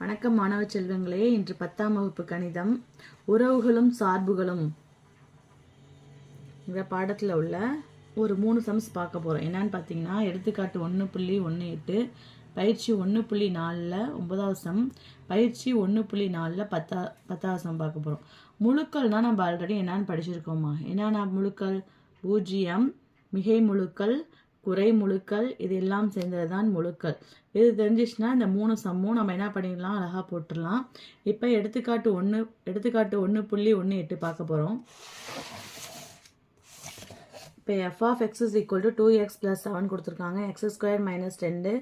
வணக்கம் மாணவ செல்வங்களே இன்று பத்தாம் வகுப்பு கணிதம். உறவுகளும் சார்புகளும். இந்த பாடத்தில் உள்ள ஒரு மூணு சம்ஸ் பார்க்க போகிறோம் என்னன்னு பார்த்தீங்கன்னா எடுத்துக்காட்டு ஒன்று புள்ளி ஒன்று எட்டு பயிற்சி ஒன்று புள்ளி நாலில் ஒன்பதாவது சம் பயிற்சி ஒன்று புள்ளி நாலில் பத்தா பத்தாவது சம் பார்க்க போகிறோம் முழுக்கள்னால் நம்ம ஆல்ரெடி என்னான்னு படிச்சிருக்கோமா? என்னென்ன முழுக்கள் பூஜ்ஜியம் மிகை முழுக்கள் குறை முழுக்கள் இது எல்லாம் சேர்ந்தது தான் முழுக்கள். இது தெரிஞ்சிச்சுன்னா இந்த மூணு சம்மும் நம்ம என்ன பண்ணிடலாம் அழகாக போட்டுடலாம். இப்போ எடுத்துக்காட்டு ஒன்று எடுத்துக்காட்டு ஒன்று புள்ளி ஒன்று எட்டு பார்க்க போகிறோம் இப்போ F of X is equal to two X plus seven கொடுத்துருக்காங்க. எக்ஸ் ஸ்கொயர் மைனஸ் ரெண்டு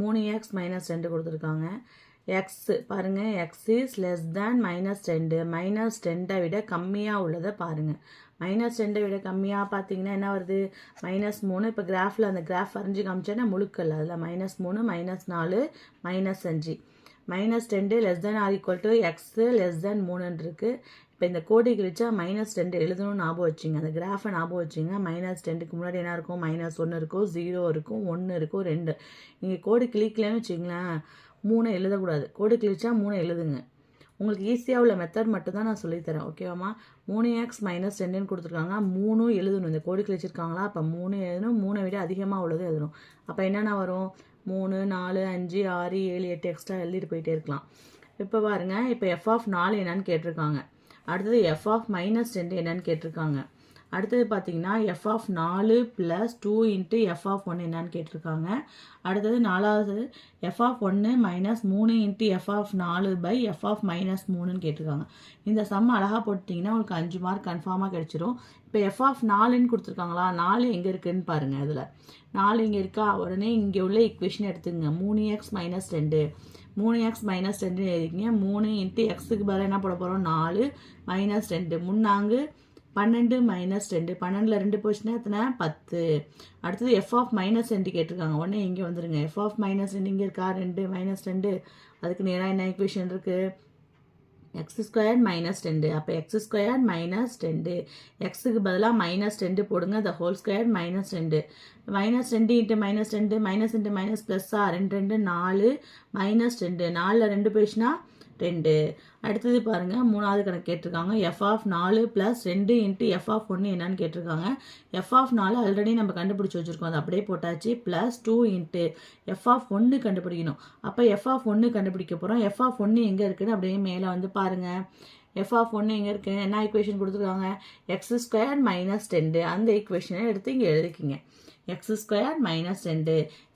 மூணு எக்ஸ் மைனஸ் ரெண்டு கொடுத்துருக்காங்க. எக்ஸ் பாருங்கள் X is less than minus ரெண்டு. மைனஸ் ரெண்டை விட கம்மியாக உள்ளதை பாருங்கள் மைனஸ் ரெண்டை விட கம்மியாக பார்த்தீங்கன்னா என்ன வருது? மைனஸ் மூணு. இப்போ கிராஃபில் அந்த கிராஃப் வரைஞ்சி காமிச்சேன்னா முழுக்கல் அதில் மைனஸ் மூணு மைனஸ் நாலு மைனஸ் அஞ்சு. மைனஸ் ரெண்டு less than or equal to X less than மூணுன்னு இருக்குது இப்போ இந்த கோடிக்கு கிழிச்சா மைனஸ் ரெண்டு எழுதணும்னு ஞாபகம் வச்சுங்க. அந்த கிராஃபை ஞாபகம் வச்சுங்க. மைனஸ் ரெண்டுக்கு முன்னாடி என்ன இருக்கும்? மைனஸ் ஒன்று இருக்கும் ஜீரோ இருக்கும் ஒன்று இருக்கும் ரெண்டு. நீங்கள் கோடி கிளிக்கலன்னு வச்சிங்களேன் மூணு எழுதக்கூடாது. கோடி கிழிச்சா மூணு எழுதுங்க. உங்களுக்கு ஈஸியாக உள்ள மெத்தட் மட்டும்தான் நான் சொல்லித்தரேன் ஓகேவாம்மா மூணு எக்ஸ் மைனஸ் ரெண்டுன்னு கொடுத்துருக்காங்க. மூணும் எழுதணும். இந்த கோடி கிழிச்சிருக்காங்களா அப்போ மூணு எழுதணும். மூணை விட அதிகமாக உள்ளது எழுதணும். அப்போ என்னென்ன வரும்? மூணு நாலு அஞ்சு ஆறு ஏழு எட்டு எக்ஸ்ட்ரா எழுதிட்டு போயிட்டே இருக்கலாம். இப்போ பாருங்கள் இப்போ எஃப் ஆஃப் நாலு என்னன்னு கேட்டிருக்காங்க. அடுத்தது எஃப் ஆஃப் மைனஸ் ரெண்டு என்னன்னு கேட்டிருக்காங்க. அடுத்தது பார்த்தீங்கன்னா எஃப் ஆஃப் நாலு plus two into F of ஒன்று என்னான்னு கேட்டிருக்காங்க. அடுத்தது நாலாவது எஃப் ஆஃப் ஒன்று மைனஸ் மூணு இன்ட்டு எஃப் ஆஃப் நாலு பை எஃப் ஆஃப் மைனஸ் மூணுன்னு கேட்டிருக்காங்க. இந்த சம் அழகாக போட்டிங்கன்னா உங்களுக்கு அஞ்சு மார்க் கன்ஃபார்மாக கிடச்சிரும். இப்போ எஃப் ஆஃப் நாலுன்னு கொடுத்துருக்காங்களா? நாலு எங்கே இருக்குதுன்னு பாருங்கள் அதில். நாலு இங்கே இருக்கா? உடனே இங்கே உள்ள இக்குவேஷன் எடுத்துங்க மூணு எக்ஸ் மைனஸ் ரெண்டு. மூணு எக்ஸ் மைனஸ் ரெண்டு எழுதிக்கிங்க. மூணு இன்ட்டு எக்ஸுக்கு பதிலாக என்ன போட போகிறோம் நாலு மைனஸ் ரெண்டு. முன்னாங்கு பன்னெண்டு மைனஸ் ரெண்டு. பன்னெண்டில் ரெண்டு போச்சுன்னா எத்தனை? பத்து. அடுத்தது எஃப் ஆஃப் மைனஸ் ரெண்டு கேட்டிருக்காங்க. உடனே இங்கே வந்துடுங்க எஃப் ஆஃப் மைனஸ் ரெண்டு இங்கே இருக்கா? ரெண்டு. மைனஸ் ரெண்டு. அதுக்கு நேராக என்ன ஈக்குவேஷன் இருக்குது எக்ஸ் ஸ்கொயர் மைனஸ் ரெண்டு. அப்போ எக்ஸ் ஸ்கொயர் மைனஸ் ரெண்டு. எக்ஸுக்கு பதிலாக மைனஸ் ரெண்டு போடுங்க. த ஹோல் ஸ்கொயர் மைனஸ் ரெண்டு. மைனஸ் ரெண்டு இன்ட்டு மைனஸ் ரெண்டு. மைனஸ் இன்ட்டு மைனஸ் ப்ளஸ்ஸா ரெண்டு ரெண்டு நாலு. மைனஸ் ரெண்டு. நாலில் ரெண்டு போயிடுச்சுன்னா ரெண்டு. அடுத்தது பாருங்கள் மூணாவது கணக்கு கேட்டிருக்காங்க. எஃப் ஆஃப் நாலு ப்ளஸ் ரெண்டு இன்ட்டு எஃப் ஆஃப் ஒன்று என்னன்னு கேட்டிருக்காங்க. எஃப் ஆஃப் நாலு ஆல்ரெடி நம்ம கண்டுபிடிச்சி வச்சுருக்கோம். அது அப்படியே போட்டாச்சு. Plus two into F of ஒன்று கண்டுபிடிக்கணும். அப்போ எஃப் ஆஃப் ஒன்று கண்டுபிடிக்க போகிறோம் எஃப் ஆஃப் ஒன்று எங்கே இருக்குன்னு அப்படியே மேலே வந்து பாருங்கள் எஃப் ஆஃப் ஒன்று எங்கே இருக்குது என்ன ஈக்குவேஷன் கொடுத்துருக்காங்க? எக்ஸ் ஸ்கொயர் மைனஸ் ரெண்டு. அந்த ஈக்குவேஷனை எடுத்து இங்கே எழுதிக்கிங்க. எக்ஸ் ஸ்கொயர் மைனஸ் ரெண்டு.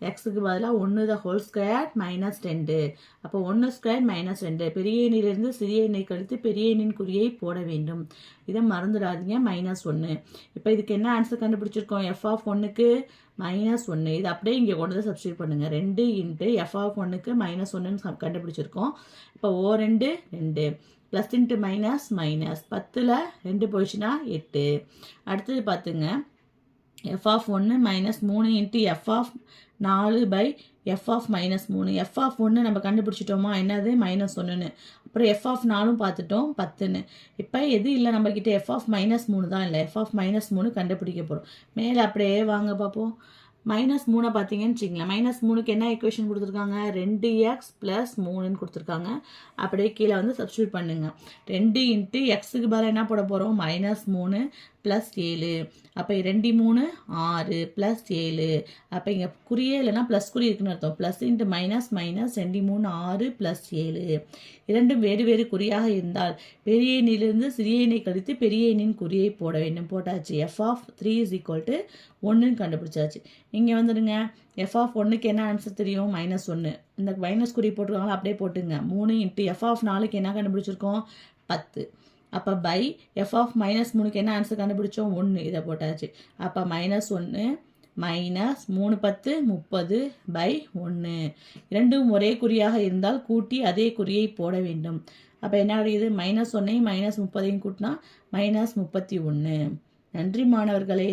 எக்ஸுக்கு பதிலாக ஒன்று த ஹோல் ஸ்கொயர் மைனஸ் ரெண்டு. அப்போ ஒன்று ஸ்கொயர் மைனஸ் ரெண்டு. பெரிய எண்ணிலிருந்து சிறிய எண்ணை கழித்து பெரிய எண்ணின் குறியை போட வேண்டும். இதை மறந்துடாதீங்க மைனஸ் ஒன்று இப்போ இதுக்கு என்ன ஆன்சர் கண்டுபிடிச்சிருக்கோம்? எஃப் ஆஃப் ஒன்றுக்கு மைனஸ் ஒன்று இது அப்படியே இங்கே கொண்டு வந்து சப்ஸ்டியூட் பண்ணுங்கள் ரெண்டு இன்ட்டு எஃப் ஆஃப் ஒன்றுக்கு மைனஸ் ஒன்றுன்னு கண்டுபிடிச்சிருக்கோம். இப்போ ஓ ரெண்டு ரெண்டு. ப்ளஸ் இன்ட்டு மைனஸ் மைனஸ் பத்தில் ரெண்டு போயிடுச்சுன்னா எட்டு. அடுத்தது பார்த்துங்க. எஃப் ஆஃப் ஒன்று மைனஸ் மூணு இன்ட்டு எஃப் ஆஃப் நாலு பை எஃப் ஆஃப் மைனஸ் மூணு எஃப் ஆஃப் ஒன்று நம்ம கண்டுபிடிச்சிட்டோமா? என்னது? மைனஸ் ஒன்றுன்னு அப்புறம் எஃப் ஆஃப் நாலும் பார்த்துட்டோம். பத்துன்னு இப்போ எது இல்லை நம்மக்கிட்ட எஃப் ஆஃப் மைனஸ் மூணு தான் இல்லை. எஃப் ஆஃப் மைனஸ் மூணு கண்டுபிடிக்க போகிறோம் மேலே அப்படியே வாங்க பார்ப்போம் மைனஸ் மூணை பார்த்தீங்கன்னு வச்சிங்களேன் மைனஸ் மூணுக்கு என்ன ஈக்குவேஷன் கொடுத்துருக்காங்க? ரெண்டு எக்ஸ் ப்ளஸ் மூணுன்னு கொடுத்துருக்காங்க. அப்படியே கீழே வந்து சப்ஸ்டியூட் பண்ணுங்கள் ரெண்டு இன்ட்டு எக்ஸுக்கு பதிலாக என்ன போட போகிறோம் மைனஸ் மூணு ப்ளஸ் ஏழு. அப்போ ரெண்டு மூணு ஆறு ப்ளஸ் ஏழு. அப்போ இங்கே குறியே இல்லைன்னா ப்ளஸ் குறி இருக்குன்னு அர்த்தம். ப்ளஸ் இன்ட்டு மைனஸ் மைனஸ் ரெண்டு மூணு ஆறு ப்ளஸ் ஏழு. இரண்டும் வேறு வேறு குறியாக இருந்தால் பெரிய எண்ணிலிருந்து சிறிய எண்ணை கழித்து பெரிய எண்ணின் குறியை போட வேண்டும். போட்டாச்சு. F of three is equal to ஒன்றுன்னு கண்டுபிடிச்சாச்சு. இங்கே வந்துடுங்க. எஃப் ஆஃப் ஒன்றுக்கு என்ன ஆன்சர் தெரியும்? மைனஸ் ஒன்று இந்த மைனஸ் குறி போட்டிருக்காங்களோ? அப்படியே போட்டுங்க. மூணு இன்ட்டு எஃப் ஆஃப் நாலுக்கு என்ன கண்டுபிடிச்சிருக்கோம்? பத்து. அப்போ பை எஃப் ஆஃப் மைனஸ் மூணுக்கு என்ன ஆன்சர் கண்டுபிடிச்சோம்? ஒன்று இதை போட்டாச்சு. அப்போ மைனஸ் ஒன்று மைனஸ் மூணு பத்து முப்பது பை ஒன்று இரண்டும் ஒரே குறியாக இருந்தால் கூட்டி அதே குறியை போட வேண்டும். அப்போ என்ன கிடையாது மைனஸ் ஒன்னையும் மைனஸ் முப்பதையும் கூட்டினா மைனஸ் முப்பத்தி ஒன்று நன்றி மாணவர்களே.